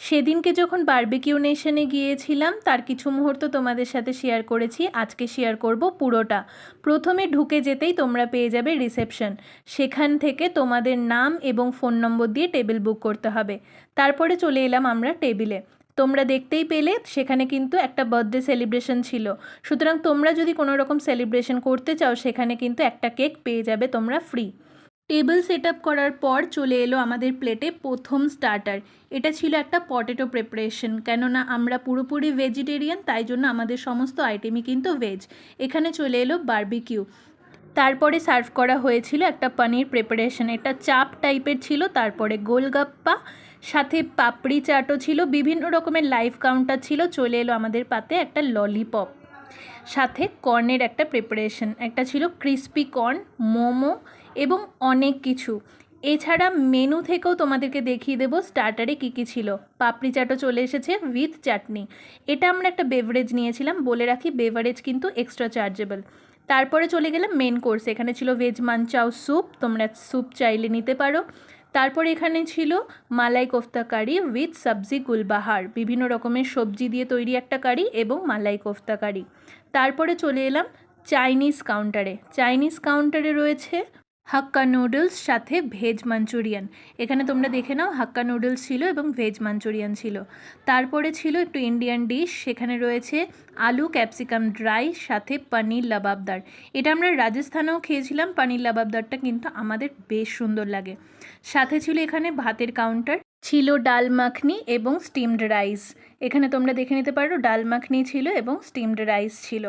সেদিনকে যখন বারবিকিউ নেশনে গিয়েছিলাম, তার কিছু মুহূর্ত তোমাদের সাথে শেয়ার করেছি। আজকে শেয়ার করব পুরোটা। প্রথমে ঢুকে যেতেই তোমরা পেয়ে যাবে রিসেপশন সেখান থেকে তোমাদের নাম এবং ফোন নম্বর দিয়ে টেবিল বুক করতে হবে। তারপরে চলে এলাম আমরা টেবিলে তোমরা দেখতেই পেলে, সেখানে কিন্তু একটা বার্থডে সেলিব্রেশন ছিল। সুতরাং তোমরা যদি কোনো রকম সেলিব্রেশন করতে চাও, সেখানে কিন্তু একটা কেক পেয়ে যাবে তোমরা ফ্রি টেবিল সেট আপ করার পর চলে এলো আমাদের প্লেটে প্রথম স্টার্টার। এটা ছিল একটা পটেটো প্রিপারেশন, কেননা আমরা পুরোপুরি ভেজিটেরিয়ান, তাই জন্য আমাদের সমস্ত আইটেমই কিন্তু ভেজ। এখানে চলে এলো বারবিকিউ। তারপরে সার্ভ করা হয়েছিল একটা পনির প্রিপারেশন। এটা চাপ টাইপের ছিল, তারপরে গোলগাপ্পা, সাথে পাপড়ি চাটও ছিল, বিভিন্ন রকমের লাইভ কাউন্টার ছিল, চলে এলো আমাদের পাতে একটা ললিপপ। সাথে কর্নের একটা প্রিপারেশন, একটা ছিল ক্রিস্পি কর্ন, মোমো এবং অনেক কিছু। এছাড়া মেনু থেকেও তোমাদেরকে দেখিয়ে দেবো স্টার্টারে কী কী ছিল। পাপড়ি চাটও চলে এসেছে উইথ চাটনি এটা আমরা একটা বেভারেজ নিয়েছিলাম, বলে রাখি বেভারেজ কিন্তু এক্সট্রা চার্জেবল তারপরে চলে গেলাম মেন কোর্স এখানে ছিল ভেজ মানচাও স্যুপ তোমরা স্যুপ চাইলে নিতে পারো। তারপরে এখানে ছিল মালাই কোফতা কারি উইথ সবজি গুলবাহার বিভিন্ন রকমের সবজি দিয়ে তৈরি একটা কারি এবং মালাই কোফতা কারি তারপরে চলে এলাম চাইনিজ কাউন্টারে চাইনিজ কাউন্টারে রয়েছে হাক্কা নুডলস সাথে ভেজ মাঞ্চুরিয়ান এখানে তোমরা দেখে নাও হাক্কা নুডলস ছিল এবং ভেজ মাঞ্চুরিয়ান ছিল। তারপরে ছিল একটু ইন্ডিয়ান ডিশ সেখানে রয়েছে আলু ক্যাপসিকাম ড্রাই সাথে পনির লাবাবদার এটা আমরা রাজস্থানেও খেয়েছিলাম পনির লাবাবদারটা কিন্তু আমাদের বেশ সুন্দর লাগে। সাথে ছিল এখানে ভাতের কাউন্টার ছিল ডাল মাখনি এবং স্টিমড রাইস। এখানে তোমরা দেখে নিতে পারো ডাল মাখনি ছিল এবং স্টিমড রাইস ছিল।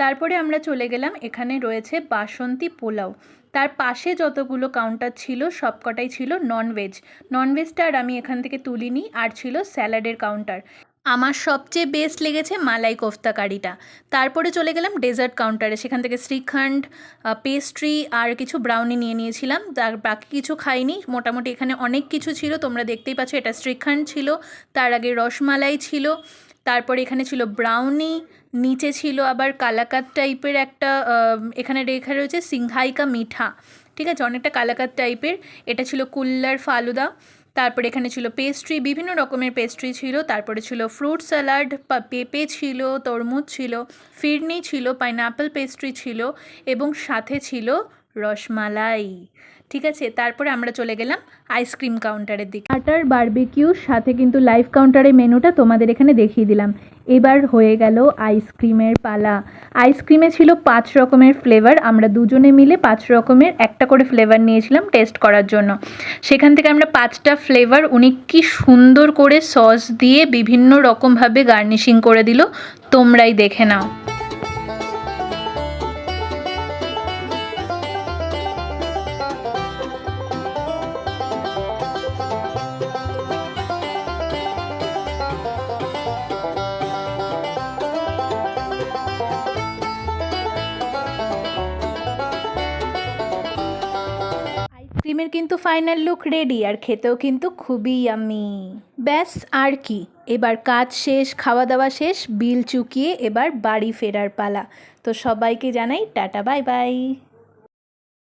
তারপরে আমরা চলে গেলাম, এখানে রয়েছে বাসন্তী পোলাও। তার পাশে যতগুলো কাউন্টার ছিল, সবকটাই ছিল ননভেজ ননভেজটা আর আমি এখান থেকে তুলিনি, আর ছিল স্যালাডের কাউন্টার আমার সবচেয়ে বেস্ট লেগেছে মালাই কোফতা কারিটা। তারপরে চলে গেলাম ডেজার্ট কাউন্টারে সেখান থেকে শ্রীখণ্ড পেস্ট্রি আর কিছু ব্রাউনি নিয়ে নিয়েছিলাম। তার বাকি কিছু খাইনি। মোটামুটি এখানে অনেক কিছু ছিল। তোমরা দেখতেই পাচ্ছ এটা শ্রীখণ্ড ছিল। তার আগে রসমালাই ছিল। তারপরে এখানে ছিল ব্রাউনি নিচে ছিল আবার কালাকাত টাইপের একটা এখানে রেখা রয়েছে সিংহাইকা মিঠা। ঠিক আছে? অনেকটা কালাকাত টাইপের এটা ছিল কুল্লার ফালুদা। তারপরে এখানে ছিল পেস্ট্রি বিভিন্ন রকমের পেস্ট্রি ছিল। তারপরে ছিল ফ্রুট স্যালাড পেঁপে ছিল, তরমুজ ছিল, ফিরনি ছিল পাইনঅ্যাপেল পেস্ট্রি ছিল এবং সাথে ছিল রসমালাই। ঠিক আছে, তারপরে আমরা চলে গেলাম আইসক্রিম কাউন্টারের দিকে। আটার বারবিকিউর সাথে কিন্তু লাইভ কাউন্টারের মেনুটা তোমাদের এখানে দেখিয়ে দিলাম। এবার হয়ে গেল আইসক্রিমের পালা। আইসক্রিমে ছিল পাঁচ রকমের ফ্লেভার আমরা দুজনে মিলে পাঁচ রকমের একটা করে ফ্লেভার নিয়েছিলাম টেস্ট করার জন্য। সেখান থেকে আমরা পাঁচটা ফ্লেভার উনি কি সুন্দর করে সস দিয়ে বিভিন্ন রকমভাবে গার্নিশিং করে দিল, তোমরাই দেখে নাও। আইসক্রিমের কিন্তু ফাইনাল লুক রেডি আর খেতেও কিন্তু খুবই আমি ব্যাস, আর কি। এবার কাজ শেষ খাওয়া দাওয়া শেষ, বিল চুকিয়ে এবার বাড়ি ফেরার পালা। তো সবাইকে জানাই টাটা বাই বাই